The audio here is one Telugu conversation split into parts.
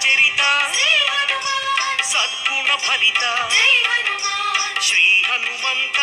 చరిత సద్గుణ ఫలిత శ్రీ హనుమంత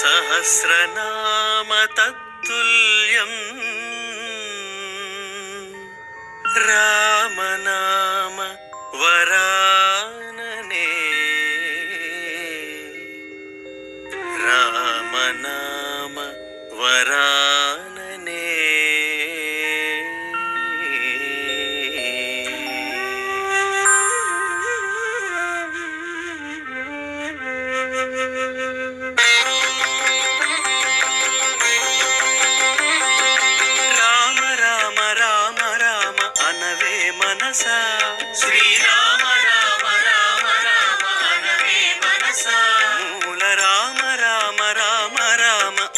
సహస్రనామ తత్తుల్యం. రామనా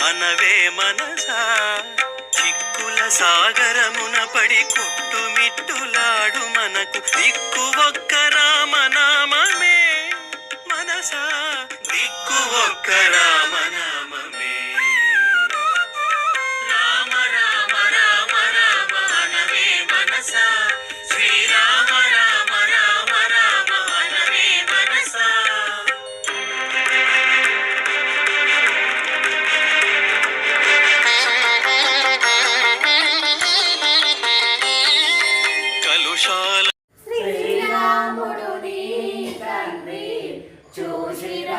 మనవే మనసా. చిక్కుల సాగరమున పడి కొట్టుమిట్టులాడు మనకు. దిక్కు ఒక్క రామనామే మనసా. దిక్కు ఒక్క రామ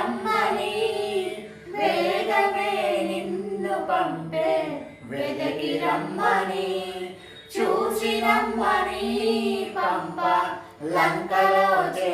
రమ్మని వేగమే నిన్ను పంపే. వెతకి రమ్మని చూసి రమ్మని పంప. లంకలో చే